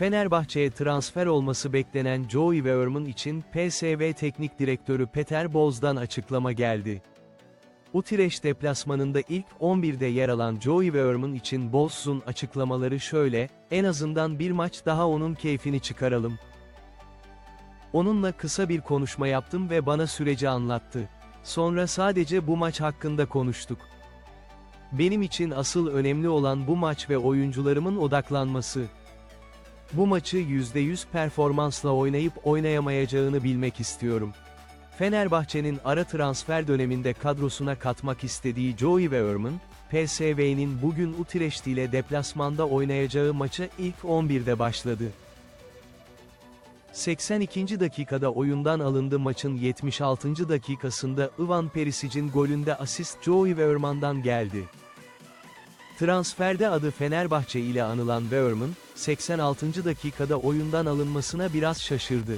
Fenerbahçe'ye transfer olması beklenen Joey Weerman için PSV Teknik Direktörü Peter Boz'dan açıklama geldi. Utrecht deplasmanında ilk 11'de yer alan Joey Weerman için Boz'un açıklamaları şöyle, en azından bir maç daha onun keyfini çıkaralım. Onunla kısa bir konuşma yaptım ve bana süreci anlattı. Sonra sadece bu maç hakkında konuştuk. Benim için asıl önemli olan bu maç ve oyuncularımın odaklanması. Bu maçı %100 performansla oynayıp oynayamayacağını bilmek istiyorum. Fenerbahçe'nin ara transfer döneminde kadrosuna katmak istediği Joey Weerman, PSV'nin bugün Utrecht ile deplasmanda oynayacağı maça ilk 11'de başladı. 82. dakikada oyundan alındı maçın 76. dakikasında Ivan Perisic'in golünde asist Joey Weerman'dan geldi. Transferde adı Fenerbahçe ile anılan Weerman, 86. dakikada oyundan alınmasına biraz şaşırdı.